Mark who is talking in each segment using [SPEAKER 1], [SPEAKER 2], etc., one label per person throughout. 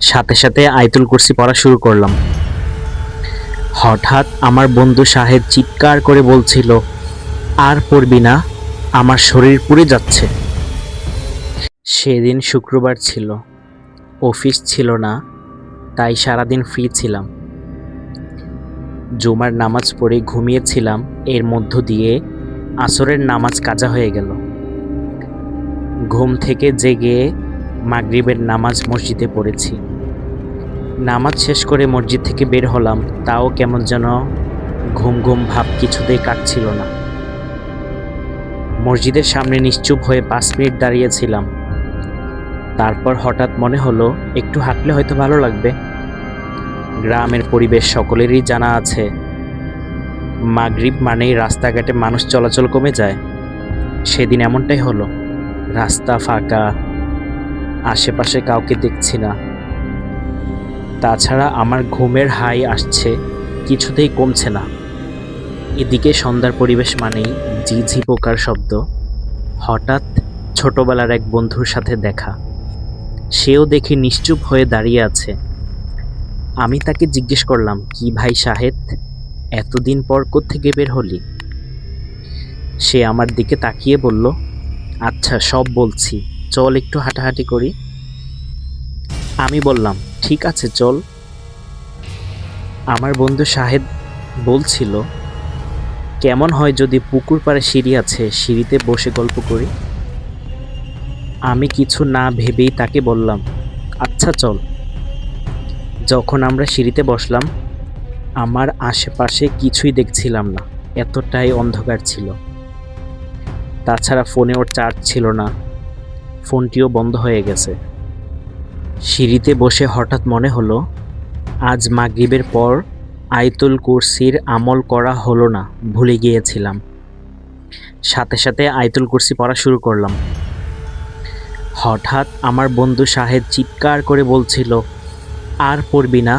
[SPEAKER 1] সাথে সাথে আয়তুল কুরসি পড়া শুরু করলাম। হঠাৎ আমার বন্ধু সাহেব চিৎকার করে বলছিল, আর পড়বি না, আমার শরীর পুড়ে যাচ্ছে। সেদিন শুক্রবার ছিল, অফিস ছিল না, তাই সারাদিন ফ্রি ছিলাম। জুমার নামাজ পড়ে ঘুমিয়েছিলাম, এর মধ্য দিয়ে আসরের নামাজ কাজা হয়ে গেল। ঘুম থেকে জেগে মাগরিবের নামাজ মসজিদে পড়েছি। নামাজ শেষ করে মসজিদ থেকে বের হলাম, তাও কেমন যেন ঘুম ঘুম ভাব কিছুতেই কাটছিল না। মসজিদের সামনে নিশ্চুপ হয়ে পাঁচ মিনিট দাঁড়িয়েছিলাম। তারপর হঠাৎ মনে হলো, একটু হাঁটলে হয়তো ভালো লাগবে। গ্রামের পরিবেশ সকলেরই জানা আছে। মাগরিব মানেই রাস্তাঘাটে মানুষ চলাচল কমে যায়। সেদিন এমনটাই হলো। রাস্তা ফাঁকা আশেপাশে কাউকে দেখছি না। তাছাড়া আমার ঘুমের হাই আসছে, কিছুতেই কমছে না। এদিকে সন্ধ্যার পরিবেশ মানেই ঝিঝি পোকার শব্দ। হঠাৎ ছোটবেলার এক বন্ধুর সাথে দেখা। সেও দেখে নিশ্চুপ হয়ে দাঁড়িয়ে আছে। আমি তাকে জিজ্ঞেস করলাম, কি ভাই সাহেদ এতদিন পর থেকে বের হলি? সে আমার দিকে তাকিয়ে বলল আচ্ছা সব বলছি। চল একটু হাঁটাহাঁটি করি। আমি বললাম, ঠিক আছে, চল। আমার বন্ধু সাহেব বলছিল, কেমন হয় যদি পুকুর পাড়ে সিঁড়ি আছে, সিঁড়িতে বসে গল্প করি? আমি কিছু না ভেবেই তাকে বললাম আচ্ছা চল। যখন আমরা সিঁড়িতে বসলাম, আমার আশেপাশে কিছুই দেখছিলাম না, এতটাই অন্ধকার ছিল। তাছাড়া ফোনে ওর চার্জ ছিল না ফোনটিও বন্ধ হয়ে গেছে। সিঁড়িতে বসে হঠাৎ মনে হলো, আজ মাগরিবের পর আয়তুল কুরসির আমল করা হলো না, ভুলে গিয়েছিলাম। সাথে সাথে আয়তুল কুরসি পড়া শুরু করলাম। হঠাৎ আমার বন্ধু সাহেব চিৎকার করে বলছিল, আর পড়বি না,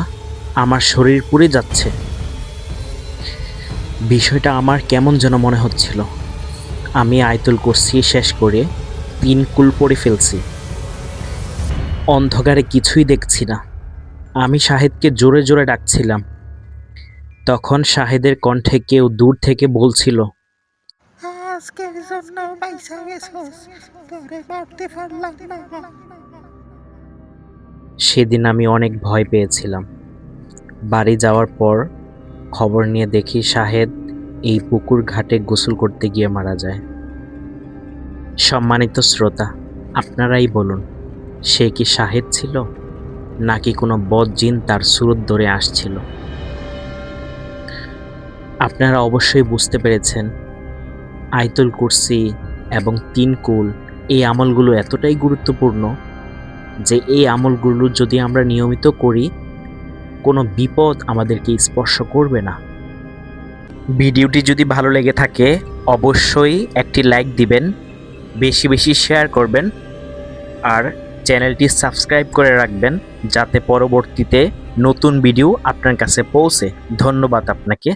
[SPEAKER 1] আমার শরীর পুড়ে যাচ্ছে। বিষয়টা আমার কেমন যেন মনে হচ্ছিল। আমি আয়তুল কুরসি শেষ করে তিন কুল পড়ে ফেলছি। অন্ধকারে কিছুই দেখছি না। আমি শাহেদকে জোরে জোরে ডাকছিলাম। তখন শাহেদের কণ্ঠে কেউ দূর থেকে বলছিল
[SPEAKER 2] আজকের জন্য পয়সা গেছোস তোরে মারতে পারলাম না।
[SPEAKER 1] সেদিন আমি অনেক ভয় পেয়েছিলাম। বাড়ি যাওয়ার পর খবর নিয়ে দেখি শাহেদ এই পুকুর ঘাটে গোসল করতে গিয়ে মারা যায়। সম্মানিত শ্রোতা, আপনারাই বলুন, সে কি শাহেদ ছিল? নাকি কোনো বদজিন তার সুরত ধরে আসছিল? আপনারা অবশ্যই বুঝতে পেরেছেন, আয়তুল কুরসি এবং তিন কুল এই আমলগুলো এতটাই গুরুত্বপূর্ণ যে এই আমলগুলো যদি আমরা নিয়মিত করি, কোনো বিপদ আমাদেরকে স্পর্শ করবে না। ভিডিওটি যদি ভালো লেগে থাকে, অবশ্যই একটি লাইক দিবেন বেশি বেশি শেয়ার করবেন আর চ্যানেলটি সাবস্ক্রাইব করে রাখবেন যাতে পরবর্তীতে নতুন ভিডিও আপনার কাছে পৌঁছে। ধন্যবাদ আপনাকে।